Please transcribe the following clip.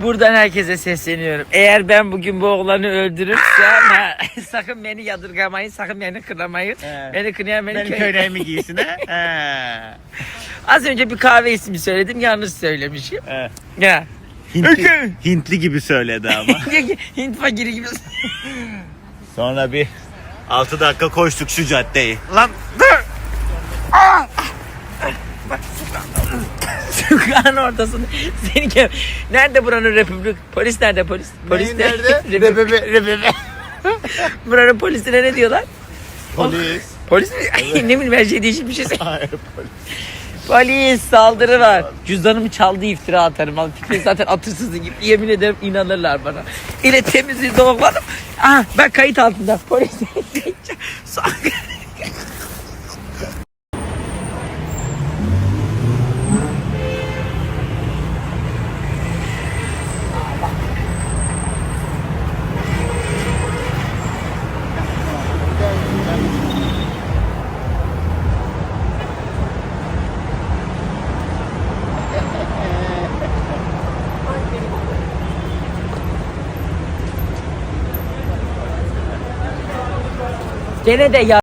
Buradan herkese sesleniyorum. Eğer ben bugün bu oğlanı öldürürsem ha, sakın beni yadırgamayın, sakın beni kınamayın. He. Beni kınayan beni Benim köy- köylerimi giysin ha. He. Az önce bir kahve ismi söyledim, yanlış söylemişim. He. Ya. Hintli, Hintli gibi söyledi ama. Hint fakiri gibi. Sonra bir 6 dakika koştuk şu caddeyi. Lan dur. Aa! Sokağın ortasında seni gel. Nerede buranın republik? Polis nerede polis? Polis Neyin nerede? Republik. buranın polisine ne diyorlar? Polis. Polis mi? Ay, ne bileyim her şey değişik bir şey. Hayır polis. Polis saldırı var. Cüzdanımı çaldı iftira atarım. Al Fikret zaten atırsızı gibi. Yemin ederim inanırlar bana. İle temiz bir doğmadım. Ah ben kayıt altında. Polis. 别人在要